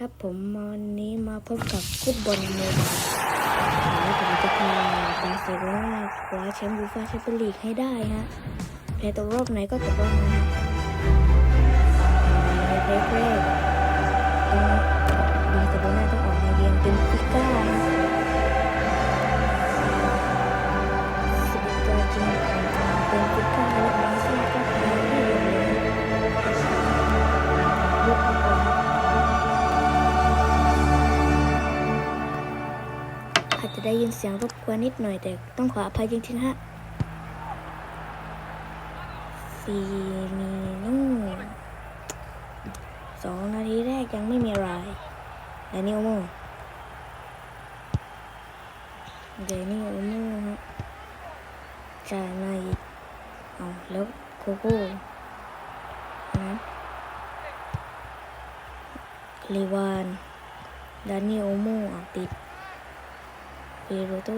ครับผมวันนี้มาพบกับฟุตบอลเมบายวันนี้ผมจะพาบาร์เซโลนาคว้าแชมป์ยูฟ่าแชมเปี้ยนลีกให้ได้ฮะแพ้ตกรอบไหนก็ตกรอบนั้นฮะในเล็กแรก นเสียงรบกวนนิดหน่อยแต่ต้องขออภัยจริงๆฮะฟีมีนู่สองนาทีแรกยังไม่มีอะไรเดนิโอโมเดนิโอโมฮะจ่ายมาอีกเอาแล้วโคโก้นะเลวานดานิโอโมเอาติด เปโรโต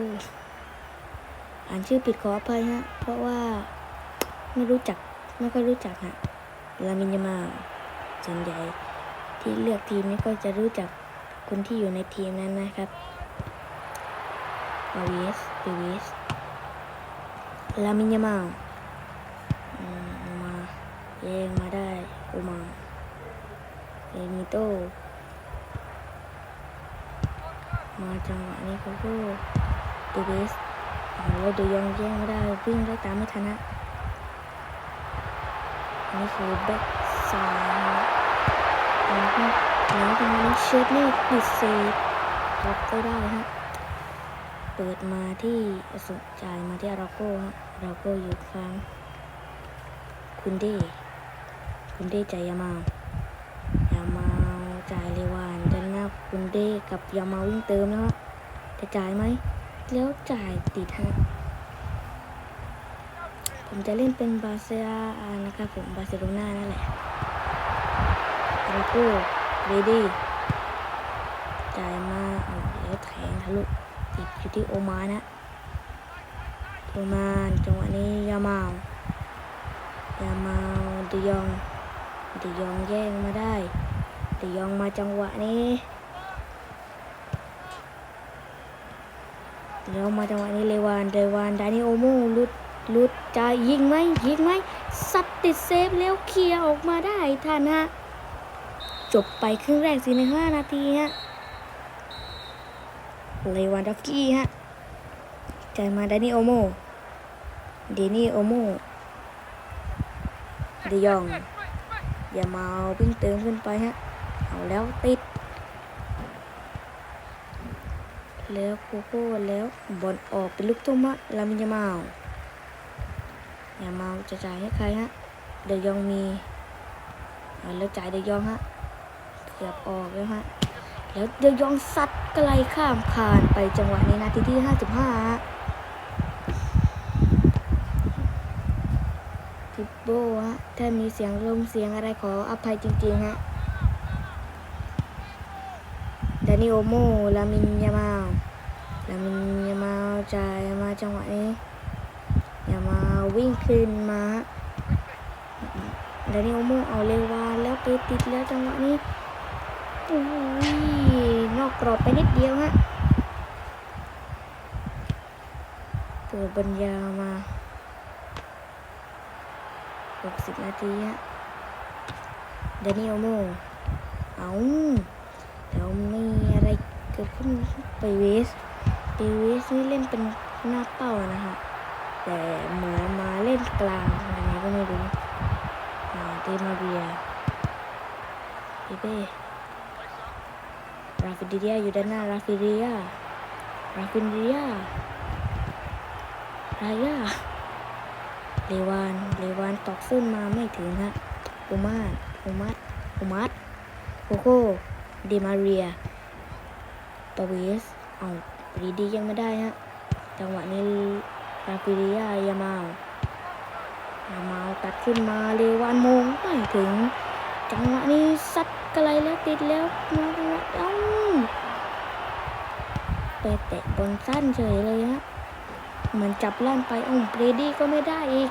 อ่านชื่อผิดขออภัยฮะ เพราะว่าไม่รู้จัก ไม่ค่อยรู้จักฮะ ลามินยามาส่วนใหญ่ที่เลือกทีมนี้ก็จะรู้จักคนที่อยู่ในทีมนั้นนะครับอาวิสปีวิสลามินยามาอืมมาเองมาได้โอมาเอมิโต มาจังหวะนี้เขาก็เดวิสแล้วเดยองแย่งไม่ได้วิ่งได้ตามไม่ทันนะนนี้คือแบ็กซ้ายแล้วก็แล้วตรงนี้เชฟนี่ปิดเซฟรับก็ได้ฮะเปิดมาที่สุดจ่ายมาที่อาราโก้ฮะอาราโก้อยู่ข้างคุณเดคุณเดจ่ายยามา เดกับยามาวิ่งเติมนะฮะจะจ่ายไหม แล้วจ่ายติดฮะผมจะเล่นเป็นบาเซโลนานะครับผมบาร์เซโลนานั่นแหละอาราโก้เรดี้จ่ายมาเอาแล้วแทงทะลุติดอยู่ที่โอมานะโอมานจังหวะนี้ยามาวยามาเดยองเดยองแย่งมาได้เดยองมาจังหวะนี้ เดี๋ยวมาจังหวะนี้เลวานเลวานดานิโอโมลุดลุดจะยิงไหมยิงไหมสัตติดเซฟแล้วเคลียร์ออกมาได้ทันฮะจบไปครึ่งแรกสี่ในห้านาทีฮะเลวานดอฟกี้ฮะจ่ายมาดานิโอโมเดนี่โอโมเดยอง อย่ามาวิ่งเติมขึ้นไปฮะ เอาแล้วติด แล้วโคโค่แล้วบอลออกเป็นลูกทุ่มะลามินยามาลยามาจะจ่ายให้ใครฮะ เดยองมีแล้วจ่ายเดยองฮะเกือบออกแล้วฮะ แล้วเดยองซัดไกลข้ามคานไปจังหวะนี้นาทีที่ 55ฮะทิปโบฮะ ถ้ามีเสียงลมเสียงอะไรขออภัยจริงๆฮะ ดานิโอโมลามินยามาลลามินยามาจ่ายมาจังหวะนี้ยามาวิ่งขึ้นมาฮะดานิโอโมเอาเร็วาแล้วไปติดแล้วจังหวะนี้อุ้ยนอกกรอบไปนิดเดียวฮะเปิดบรรยามา 60 นาทีฮะเดนิโอโม เอา เดี๋ยวมีอะไรเกิดขึ้นไปเวสไปเวสนี่เล่นเป็นหน้าเป้านะฮะแต่เหมือนมาเล่นกลางยังไงก็ไม่รู้เดมาเบียเปเป้ราฟิดิเดียอยู่ด้านหน้าราฟิเดียราฟิเดียรายาเลวานเลวานตอกเส้นมาไม่ถึงฮะโอมาโอมัสโอมัสโคโค่ เดมาเรียปาเวสเอาปรีดียังไม่ได้ฮะ จังหวะนี้ราฟิเรียยามาวยามาตัดขึ้นมาเลวานมงไม่ถึง จังหวะนี้ซัดไกลแล้วติดแล้วมาจังหวะเอ้าไปเตะบอลสั้นเฉยเลยฮะมือนจับล่านไปอ้าวเบรดี้ก็ไม่ได้อีก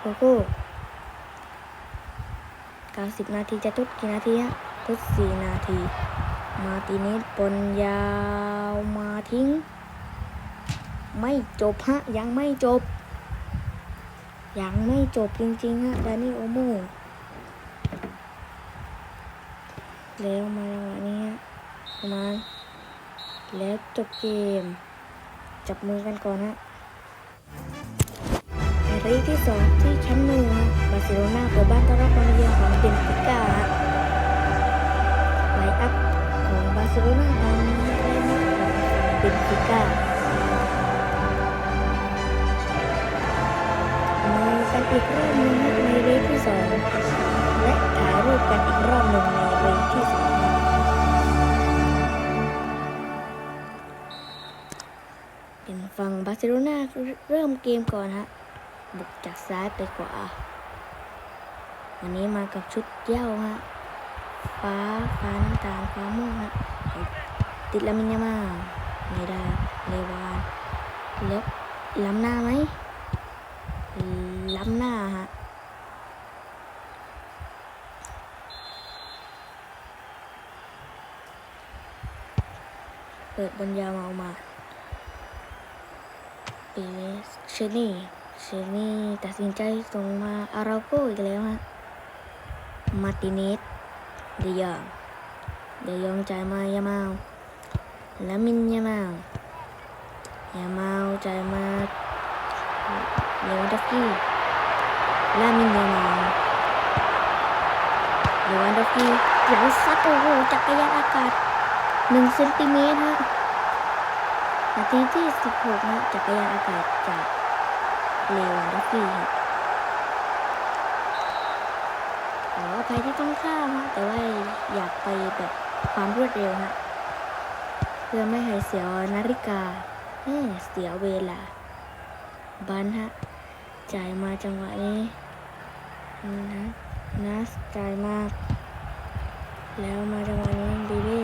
โกโก้90 นาทีจะทุกกี่นาทีฮะ ทดสี่นาที มาติเนสบอลยาวมาทิ้ง ไม่จบฮะ ยังไม่จบ ยังไม่จบจริงๆฮะดานี่โอโมแล้วมาจังหวะนี้ฮะประมาณแล้วจบเกม จับมือกันก่อนฮะในระยะที่สองที่ชั้นหนึ่งบาร์เซโลนาเปิดบ้านต้อนรับความเยือนของเบนฟิก้า ของบาร์เซโลนาตามไลน์อัพของเบนฟิก้ามากันอีกรอบหนึ่งในเรทที่สองและถ่ายรูปกันอีกรอบหนึ่งในเรทที่สามเป็นฝั่งบาร์เซโลนาเริ่มเกมก่อนฮะ บุกจากซ้ายไปขวา วันนี้มากับชุดเย้าฮะ ฟ้าฟ้าน้ำตาลฟ้าม่วงฮะ ติดลามินยามาไม่ได้เลวานแล้วล้ำหน้าไหมล้ำหน้าฮะเปิดบอลยาวมาออกมาเปสเชนี่เชนี่ตัดสินใจส่งมาอาราโกอีกแล้วฮะมาติเนสเดียงเดียองจ่ายมายามา ลลามินยามาลยามาลจ่ายมาเลวันดอฟกี้ลามินยามาเลวันดอฟกี้เดี๋ยวซัดโอ้โหจักรยานอากาศหนึ่งเซนติเมตรฮะนาทีที่สิบหกนะจักรยานอากาศจากเลวันดอฟกี้ฮะขออภัยที่ต้องข้ามฮะแต่ว่าอยากไปแบบความรวดเร็วฮะ เพื่อไม่ให้เสียนาฬิกาเเสียเวลา บันฮะ จ่ายมาจังหวะนี้นะนัสจ่ายมาแล้วมาจังหวะนี้ดีเบ้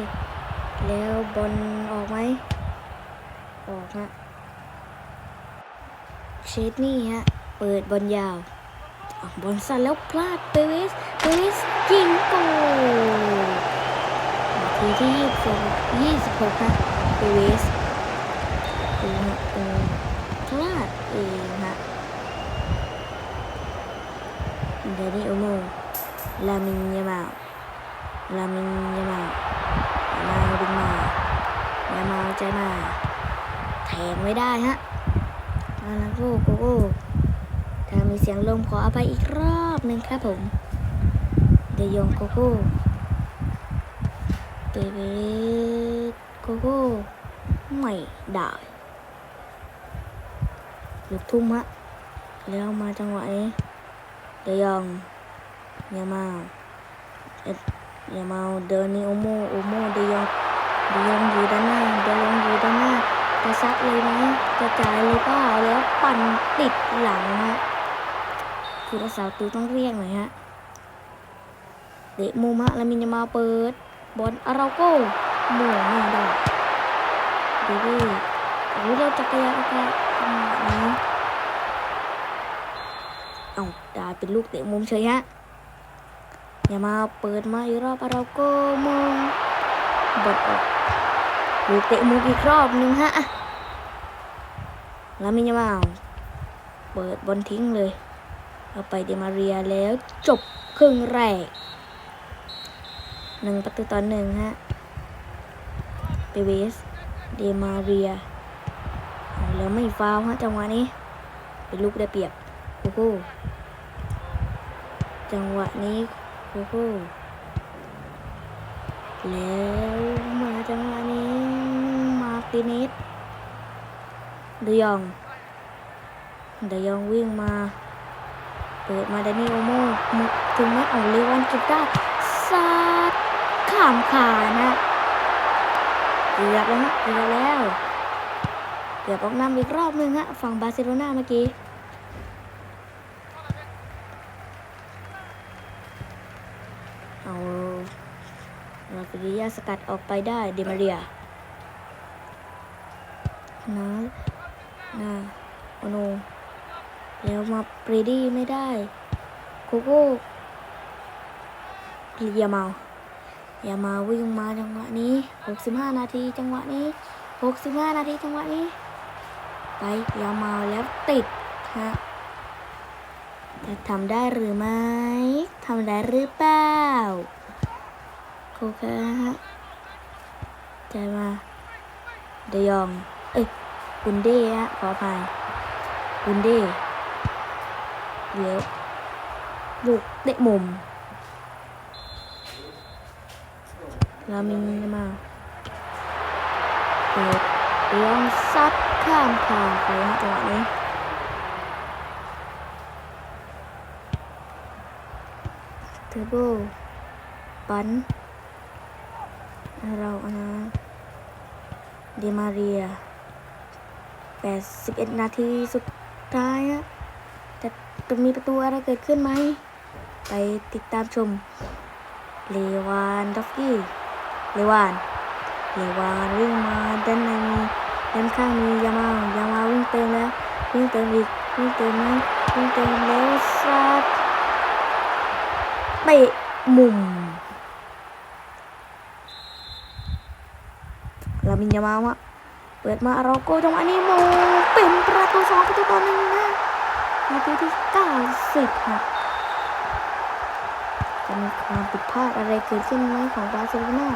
แล้วบอลออกไหม ออกฮะเชดนี่ฮะ เปิดบอลยาวออกบอลสั้นแล้วพลาดเปเวสเปเวสยิงโกนา ทีที่ยี่สิบสองยี่สิบหกฮะเปเวสดูฮะเออพลาดเองฮะเดนิโอโมลามินยามาลามินยามามาดึงมายามาใจมาแทงไม่ได้ฮะอาลาโกโกโก้ถ้ามีเสียงลมขออภัยอีกรอบหนึ่งครับผมเดยองโกโก้ เปเบโกโก้ไม่ได้ลูกทุ่มฮะแล้วมาจังหวะนี้เดยองยามาเอ็ดยามาเดินนี่โอโมโอโมเดยองเดยองอยู่ด้านหน้าเดยองอยู่ด้านหน้าจะซัดเลยไหมจะจ่ายเลยเปล่าแล้วปั่นติดหลังฮะผู้รักษาประตูต้องเรียกหน่อยฮะเดะมูมะแล้วมินยามาเปิด บอลอาราโก้หม่งไม่ได้ดีดีโอ้ยเราจักรยานอากาศจังหวะนี้เอาได้เป็นลูกเตะมุมเฉยฮะอย่ามาเปิดมาอีกรอบเราโก็มองบดออกลูกเตะมุมอีกรอบหนึ่งฮะแล้วมินยามาเปิดบอลทิ้งเลย เอาไปเดมาเรียแล้วจบครึ่งแรก หนึ่งประตูต่อหนึ่งฮะเปเวสเดมาเรียเอาแล้วไม่ฟาวฮะจังหวะนี้ เป็นลูกได้เปรียบโกโก้จังหวะนี้โกโก้แล้วมาจังหวะนี้ มาติเนสเดยองเดยองวิ่งมา เปิดมาดานิโอโมถึงแม้เอาเลวันเก็บได้ซา ข้ามขานะเกือบแล้วฮะเกือบแล้ว เกือบออกนำอีกรอบหนึงฮะฝั่งบาร์เซโลนาเมื่อกี้เอาลาฟิริยาสกัดออกไปได้เดมาเรียนะนะโอโนแล้วมาปรีดี้ไม่ได้โกโก้เลียเมา อย่ามาวิ่งมาจังหวะนี้ 65 นาทีจังหวะนี้ 65 นาทีจังหวะนี้ ไปอย่ามาแล้วติดฮะจะทำได้หรือไม่ทำได้หรือเปล่าโคคฮะใจมาเดยอง เอ้ยบุนเด้ฮะขออภัยบุนเด้เดี๋ยวลูกเตะมุม รามินมาเปิดเลี้ยงซัดข้ามทางไปนะจังหวะนี้เทอร์โบปันเราอันนะเดมาเรีย 81 นาทีสุดท้ายอะจะจะมีประตูอะไรเกิดขึ้นไหม ไปติดตามชมเลวานดอฟกี้ เลวานเลวานวิ่งมาด้านในมีด้านข้างมียามายามาวิ่งเติมแล้ววิ่งเติมอีกวิ่งเติมไหมวิ่งเติมแล้วซัดเตะมุมลามินยามาวะเปิดมาเราโกจังหวะนี้โมเป็นประตูสองประตูต่อหนึ่งนะนาทีที่เก้าสิบค่ะจะมีความผิดพลาดอะไรเกิดขึ้นไหมของบาร์เซโลนา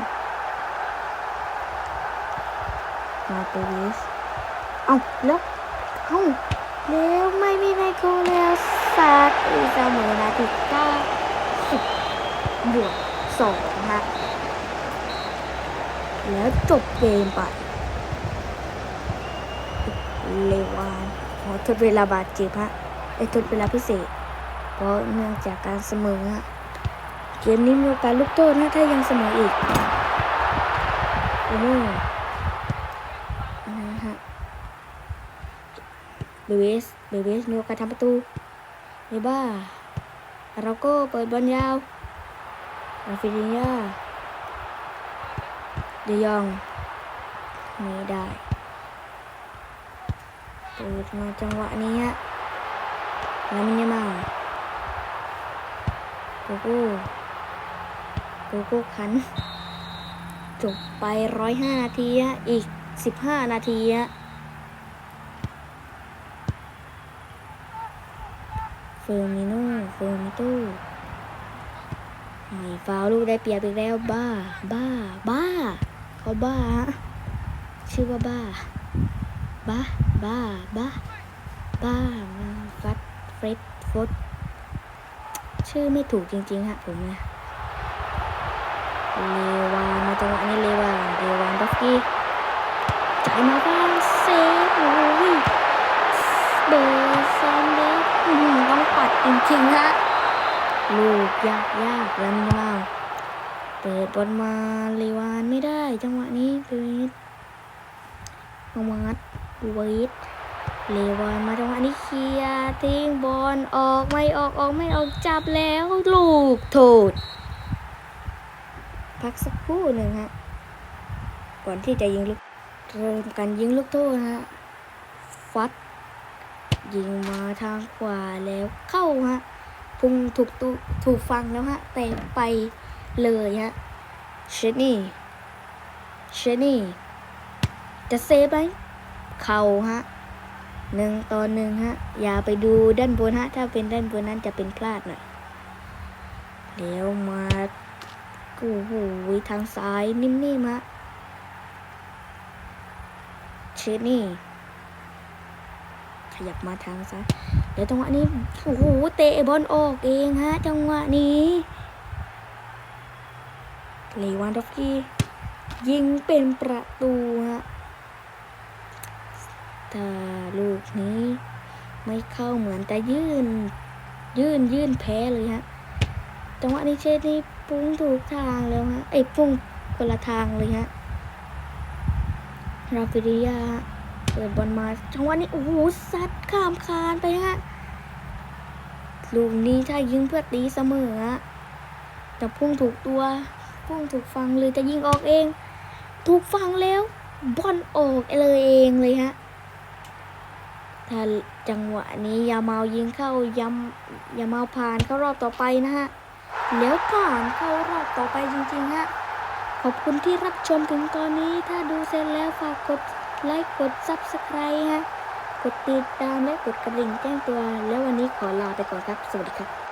มาเตวิสเอ้าแล้วเอ้าแล้วไม่มีไมโครแล้วสัตว์อีเสมอนาทีเก้าสิบบวกสองนะแล้วจบเกมไปเลวานขอทดเวลาบาดเจ็บฮะไอ้ยทดเวลาพิเศษ เพราะเนื่องจากการเสมอฮะเกมนี้มีโอกาสลูกโทษนะถ้ายังเสมออีกโอ้โหนะฮะ เบเวสเบเวสมีโอกาสทำประตูเนบ้าเราก็เปิดบอลยาวราฟินิยาเดยองไม่ได้เปิดมาจังหวะนี้ฮะแล้วมันยังมาโกโก้โกโก้คัน จบไปร้อยห้านาทีฮะอีกสิบห้านาทีฮะ ฟอร์มิโน่เฟอร์มิโต้ไม่ฟาวลูกได้เปียบอีกแล้วบ้า บ้า บ้า เขาบ้า ชื่อว่าบ้า บ้า บ้า บ้า บ้าฟัดเฟรดฟดชื่อไม่ถูกจริงๆฮะผมเนี่ยเลวานมาจังหวะนี้เลวานเลวานดอฟกี้จ่ายมาบ้างเซฟโอ้ยเบอร์ซัน จริงๆฮะลูกยากยากแล้วนี่มาเปิดบอลมาเลวานไม่ได้ จังหวะนี้ดูนิดมามัดดูวิดเลวานมาจังหวะนี้เคลียร์ทิ้งบอลออกไม่ออกออกไม่ออกจับแล้วลูกโทษ พักสักครู่หนึ่งฮะก่อนที่จะยิงลูกเริ่มการยิงลูกโทษฮะฟัด ยิงมาทางขวาแล้วเข้าฮะพุ่งถูกตุถูกฟังแล้วฮะแต่ไปเลยฮะเชนี่เชนี่จะเซฟไหมเข่าฮะหนึ่งต่อหนึ่งฮะ อย่าไปดูด้านบนฮะ ถ้าเป็นด้านบนนั้นจะเป็นพลาดหน่อยแล้วมาโอ้โหทางซ้ายนิ่มๆฮะเชนี่ ขยับมาทางซ้ายเดี๋ยวจังหวะนี้โอ้โหเตะบอลออกเองฮะ จังหวะนี้เลวานดอฟกี้ยิงเป็นประตูฮะแต่ลูกนี้ไม่เข้าเหมือนแต่ยื่น ยื่นยื่นแพ้เลยฮะจังหวะนี้เชดนี่ปุ้งถูกทางแล้วฮะไอ้ยปุ้งคนละทางเลยฮะราฟิริยา เปิดบอลมาจังหวะนี้โอ้โหซัดข้ามคานไปฮะลูกนี้ถ้ายิงเพื่อตีเสมอฮะแต่พุ่งถูกตัว พุ่งถูกฟังเลยจะยิงออกเอง ถูกฟังแล้วบอลออกเลยเองเลยฮะถ้าจังหวะนี้ยาเมายิงเข้ายำยาเมาผ่านเข้ารอบต่อไปนะฮะแล้วผ่านเข้ารอบต่อไปจริงๆฮะขอบคุณที่รับชมถึงตอนนี้ถ้าดูเสร็จแล้วฝากกด ไลค์กด Subscribe ฮะ กดติดตามและกดกระดิ่งแจ้งเตือนแล้ววันนี้ขอลาไปก่อนครับ สวัสดีครับ